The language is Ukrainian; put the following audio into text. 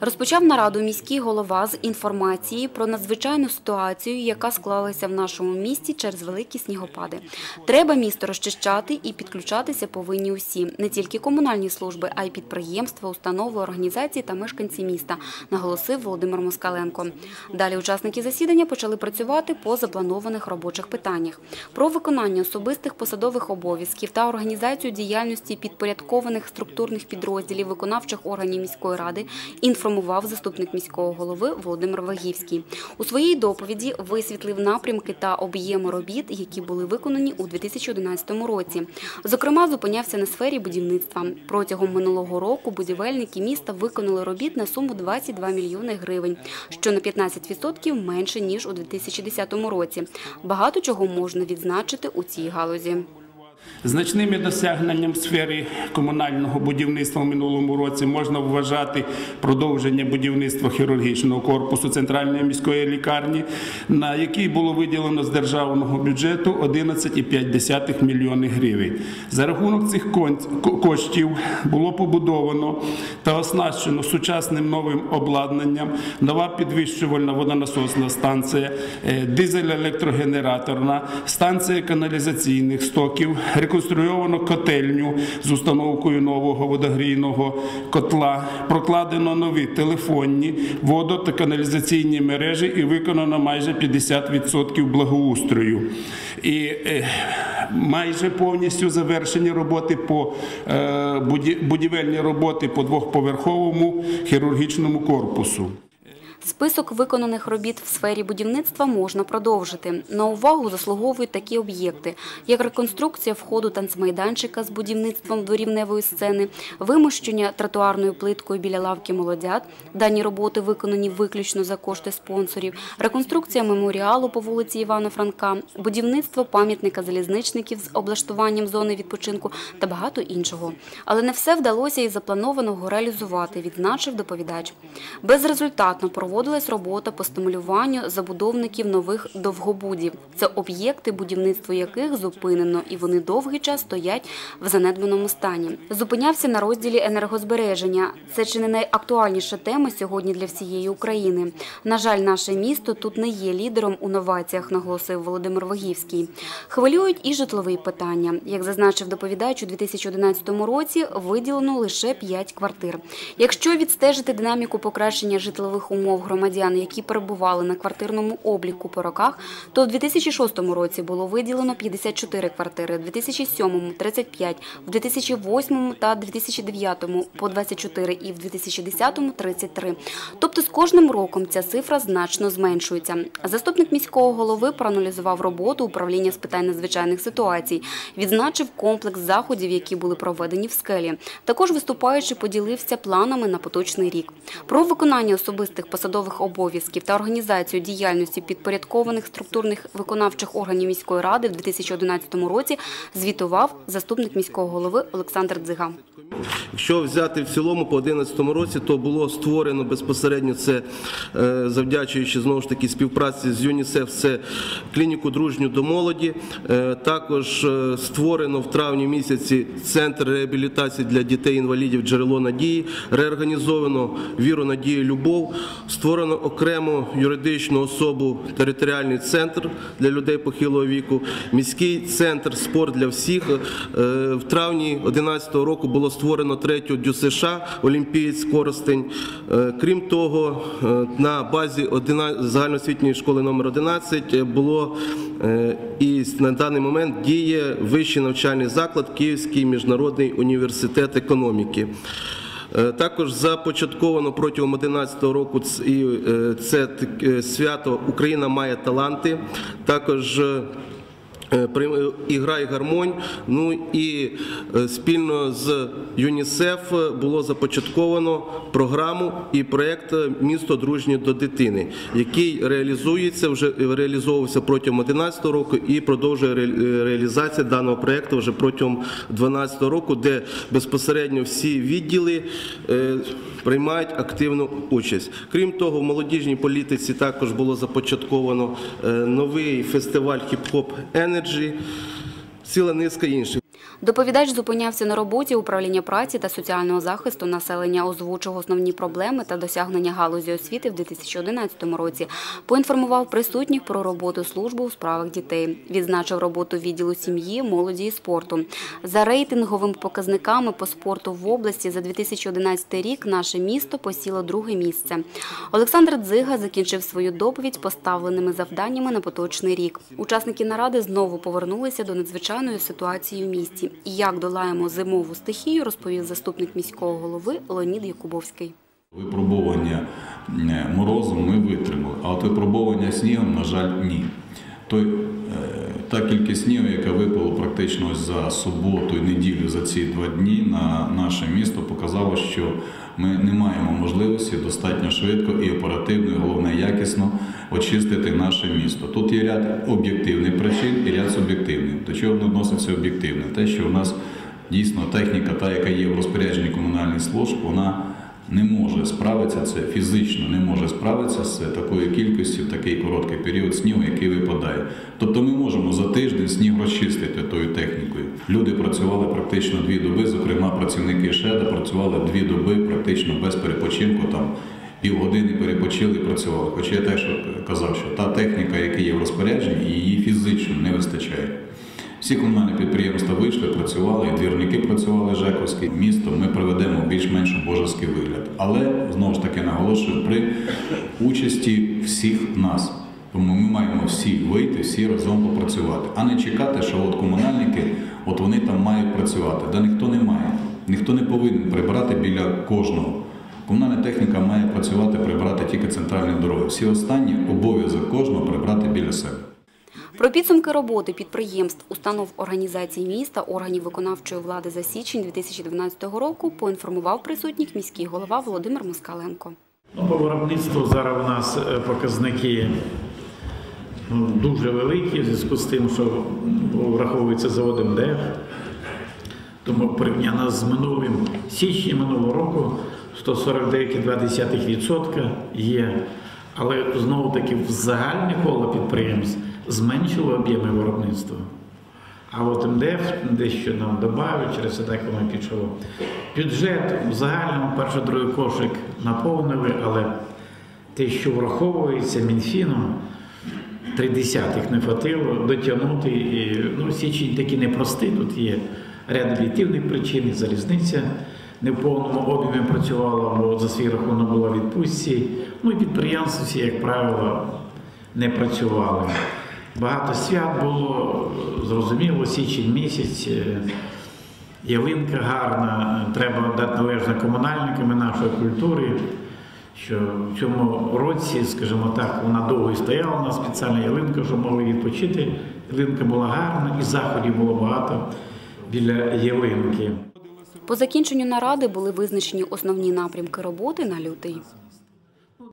Розпочав нараду міський голова з інформації про надзвичайну ситуацію, яка склалася в нашому місті через великі снігопади. Треба місто розчищати і підключатися повинні усі, не тільки комунальні служби, а й підприємства, установи, організації та мешканці міста, наголосив Володимир Москаленко. Далі учасники засідання почали працювати по запланованих робочих питаннях. Про виконання особистих посадових обов'язків та організацію діяльності підпорядкованих структурних підрозділів виконавчих органів міської ради інформував заступник міського голови Володимир Вагівський. У своїй доповіді висвітлив напрямки та об'єми робіт, які були виконані у 2011 році. Зокрема, зупинявся на сфері будівництва. Протягом минулого року будівельники міста виконали робіт на суму 22 мільйони гривень, що на 15% менше ніж у 2010 році. Багато чого можна відзначити у цій галузі. Значними досягненням в сфері комунального будівництва в минулому році можна вважати продовження будівництва хірургічного корпусу центральної міської лікарні, на який було виділено з державного бюджету 11,5 мільйони гривень. За рахунок цих коштів було побудовано та оснащено сучасним новим обладнанням нова підвищувальна водонасосна станція, е, дизель-електрогенераторна, станція каналізаційних стоків, реконструйовано котельню з установкою нового водогрійного котла, прокладено нові телефонні, водо та каналізаційні мережі і виконано майже 50% благоустрою. І е, майже повністю завершені роботи по е, будівельні роботи по двохповерховому хірургічному корпусу. Список виконаних робіт в сфері будівництва можна продовжити. На увагу заслуговують такі об'єкти, як реконструкція входу танцмайданчика з будівництвом дворівневої сцени, вимощення тротуарною плиткою біля лавки молодят. Дані роботи виконані виключно за кошти спонсорів, реконструкція меморіалу по вулиці Івана Франка, будівництво пам'ятника залізничників з облаштуванням зони відпочинку та багато іншого. Але не все вдалося і запланованого реалізувати, відзначив доповідач. Безрезультатно проводилась робота по стимулюванню забудовників нових довгобудів. Це об'єкти, будівництво яких зупинено, і вони довгий час стоять в занедбаному стані. Зупинявся на розділі енергозбереження. Це чи не найактуальніша тема сьогодні для всієї України. На жаль, наше місто тут не є лідером у новаціях, наголосив Володимир Вагівський. Хвилюють і житлові питання. Як зазначив доповідач, у 2011 році виділено лише 5 квартир. Якщо відстежити динаміку покращення житлових умов громадян, які перебували на квартирному обліку по роках, то у 2006 році було виділено 54 квартири, в 2007 – 35, в 2008 та 2009 – по 24 і в 2010 – 33. Тобто з кожним роком ця цифра значно зменшується. Заступник міського голови проаналізував роботу управління з питань надзвичайних ситуацій, відзначив комплекс заходів, які були проведені в скелі. Також виступаючи поділився планами на поточний рік. Про виконання особистих посадових обов'язків та організацію діяльності підпорядкованих структурних виконавчих органів міської ради в 2011 році звітував заступник міського голови Олександр Дзига. Якщо взяти в цілому по 2011 році, то було створено безпосередньо це, е, завдячуючи знову ж таки співпраці з ЮНІСЕФ, це клініку дружню до молоді. Е, Також е, створено в травні місяці центр реабілітації для дітей-інвалідів джерело надії, реорганізовано віру, надію, любов, створено окрему юридичну особу територіальний центр для людей похилого віку, міський центр спорт для всіх. Е, В травні 2011 року було створено третю ДЮСШ Олімпієць Коростень. Е, Крім того, е, на базі 11 загальноосвітньої школи номер 11 було і на даний момент діє вищий навчальний заклад Київський міжнародний університет економіки. Е, Також започатковано протягом 2011 року і, е, це свято Україна має таланти. Також і гармонь. Ну і е, спільно з ЮНІСЕФ було започатковано програму і проєкт Місто дружнє до дитини, який реалізується вже реалізовувався протягом 2011 року і продовжує реалізація даного проєкту вже протягом 2012 року, де безпосередньо всі відділи е, приймають активну участь. Крім того, в молодіжній політиці також було започатковано е, новий фестиваль хіп-хоп Energy, ціла низка інших. Доповідач зупинявся на роботі управління праці та соціального захисту населення, озвучив основні проблеми та досягнення галузі освіти в 2011 році. Поінформував присутніх про роботу служби у справах дітей. Відзначив роботу відділу сім'ї, молоді і спорту. За рейтинговими показниками по спорту в області за 2011 рік наше місто посіло друге місце. Олександр Дзига закінчив свою доповідь поставленими завданнями на поточний рік. Учасники наради знову повернулися до надзвичайної ситуації в місті. Як долаємо зимову стихію, розповів заступник міського голови Леонід Якубовський. Випробування морозом ми витримали, а от випробування снігом, на жаль, ні. Той, та кількість снігу, яка випала практично за суботу і неділю за ці два дні на наше місто, показало, що ми не маємо можливості достатньо швидко і оперативно, і головне якісно очистити наше місто. Тут є ряд об'єктивних причин і ряд суб'єктивних. До чого відноситься об'єктивне? Те, що у нас дійсно техніка, та, яка є в розпорядженні комунальних служб, вона не може справитися, це фізично не може справитися з такою кількістю в такий короткий період снігу, який випадає. Тобто ми можемо за тиждень сніг розчистити тою технікою. Люди працювали практично дві доби, зокрема працівники ШЕДа працювали дві доби практично без перепочинку. Там півгодини перепочили і працювали. Хоча я теж казав, що та техніка, яка є в розпорядженні, її фізично не вистачає. Всі комунальні підприємства вийшли, працювали, і двірники працювали Жековське. Місто ми приведемо більш-менш божеский вигляд. Але знову ж таки наголошую при участі всіх нас. Тому ми маємо всі вийти, всі разом попрацювати, а не чекати, що от комунальники, от вони там мають працювати. Да ніхто не має. Ніхто не повинен прибирати біля кожного. Комунальна техніка має працювати, прибирати тільки центральні дороги. Всі останні обов'язок кожного прибрати біля себе. Про підсумки роботи підприємств, установ організацій міста, органів виконавчої влади за січень 2012 року поінформував присутніх міський голова Володимир Москаленко. Ну, по виробництву зараз у нас е, показники ну, дуже великі в зв'язку з тим, що ну, враховується завод МДФ. Тому порівняно з минулим січнем минулого року 149,2% є. Але знову таки в загальне коло підприємств зменшило об'єми виробництва. А от МДФ дещо нам додав, через це так воно пішло. Бюджет в загальному перший другий кошик наповнили, але те, що враховується Мінфіном, три десятих не хватило дотягнути. І, ну, січень такий непростий. Тут є ряд об'єктивних причин, залізниця не в повному об'ємі працювала, бо за свій рахунок була відпустці. Ну і підприємства як правило, не працювали. Багато свят було, зрозуміло, січень місяць. е, Ялинка гарна, треба дати належне комунальникам нашої культури, що в цьому році, скажімо так, вона довго і стояла у нас спеціальна ялинка, щоб могли відпочити. Ялинка була гарна і заходів було багато біля ялинки. По закінченню наради були визначені основні напрямки роботи на лютий.